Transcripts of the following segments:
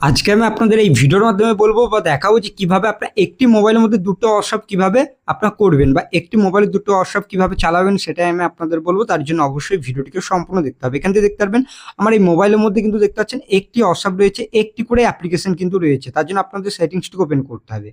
আজকে আমি আপনাদের এই ভিডিওর মাধ্যমে বলব বা দেখাবো যে কীভাবে আপনার একটি মোবাইলের মধ্যে দুটো হোয়াটসঅ্যাপ কীভাবে আপনার করবেন বা একটি মোবাইলে দুটো হোয়াটসঅ্যাপ কীভাবে চালাবেন সেটাই আমি আপনাদের বলব। তার জন্য অবশ্যই ভিডিওটিকে সম্পূর্ণ দেখতে হবে। এখান থেকে দেখতে পারবেন, আমার এই মোবাইলের মধ্যে কিন্তু দেখতে পাচ্ছেন একটি হোয়াটসঅ্যাপ রয়েছে, একটি করে অ্যাপ্লিকেশন কিন্তু রয়েছে। তার জন্য আপনাদের সেটিংসটিকে ওপেন করতে হবে।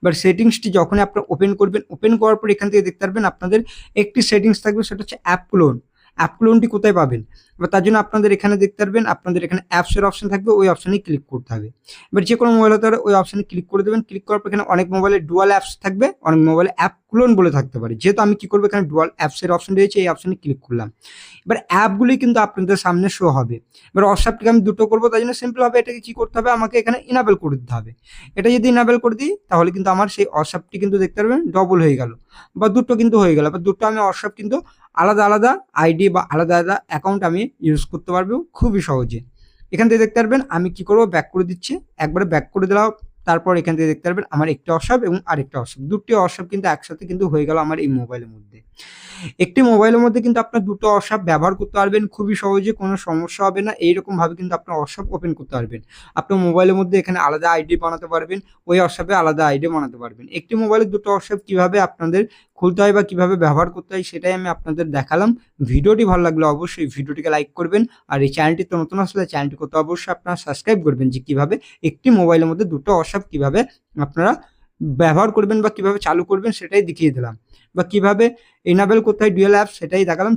এবার সেটিংসটি যখনই আপনারা ওপেন করবেন ওপেন করার পর এখান থেকে দেখতে পারবেন আপনাদের একটি সেটিংস থাকবে, সেটা হচ্ছে অ্যাপ ক্লোন অ্যাপ ক্লোনটি কোথায় পাবেন? এবার তার জন্য আপনাদের এখানে দেখতে পারবেন, আপনাদের এখানে অ্যাপসের অপশন থাকবে, ওই অপশানে ক্লিক করতে হবে। এবার যে কোনো মোবাইল হতে পারে, ওই অপশানে ক্লিক করে দেবেন। ক্লিক করার পর এখানে অনেক মোবাইলে ডুয়াল অ্যাপস থাকবে, অনেক মোবাইলে অ্যাপ ক্লোন বলে থাকতে পারে। যেহেতু আমি কি করব, এখানে ডুয়াল অ্যাপসের অপশন রয়েছে, এই অপশানে ক্লিক করলাম। এবার অ্যাপগুলি কিন্তু আপনাদের সামনে শো হবে। এবার হোয়াটসঅ্যাপটিকে আমি দুটো করব তাই জন্য সিম্পল হবে এটাকে কী করতে হবে, আমাকে এখানে ইনাবেল করে দিতে হবে। এটা যদি ইনাবেল করে দিই, তাহলে কিন্তু আমার সেই হোয়াটসঅ্যাপটি কিন্তু দেখতে পারবেন ডবল হয়ে গেল, বা দুটো কিন্তু হয়ে গেল। বা দুটো আমি হোয়াটসঅ্যাপ কিন্তু আলাদা আলাদা আইডি বা আলাদা আলাদা অ্যাকাউন্ট আমি ইউজ করতে পারব খুবই সহজে। এখান থেকে দেখতে পারবেন আমি কি করব? ব্যাক করে দিচ্ছি। একবারে ব্যাক করে দিলাম, তারপর এখান থেকে দেখতে পারবেন আমার একটি হোয়াটসঅ্যাপ এবং আরেকটা হোয়াটসঅ্যাপ দুটি হোয়াটসঅ্যাপ কিন্তু একসাথে কিন্তু হয়ে গেল আমার এই মোবাইলের মধ্যে। একটি মোবাইলের মধ্যে কিন্তু আপনার দুটো হোয়াটসঅ্যাপ ব্যবহার করতে পারবেন, খুবই সহজে, কোনো সমস্যা হবে না। এইরকমভাবে কিন্তু আপনার হোয়াটসঅ্যাপ ওপেন করতে পারবেন। আপনার মোবাইলের মধ্যে এখানে আলাদা আইডি বানাতে পারবেন, ওই হোয়াটসঅ্যাপে আলাদা আইডি বানাতে পারবেন। একটি মোবাইলের দুটো হোয়াটসঅ্যাপ কীভাবে আপনাদের খুলতে হয় বা কীভাবে ব্যবহার করতে হয় সেটাই আমি আপনাদের দেখালাম। ভিডিওটি ভালো লাগলে অবশ্যই ভিডিওটিকে লাইক করবেন আর এই চ্যানেলটি তো নতুন আসলে চ্যানেলটি করতে অবশ্যই আপনারা সাবস্ক্রাইব করবেন যে কীভাবে একটি মোবাইলের মধ্যে দুটো হোয়াটসঅ্যাপ কীভাবে আপনারা ব্যবহার করবেন বা কীভাবে চালু করবেন সেটাই দেখিয়ে দিলাম। বা কীভাবে এনাবেল করতে হয় ডুয়েল অ্যাপ সেটাই দেখালাম।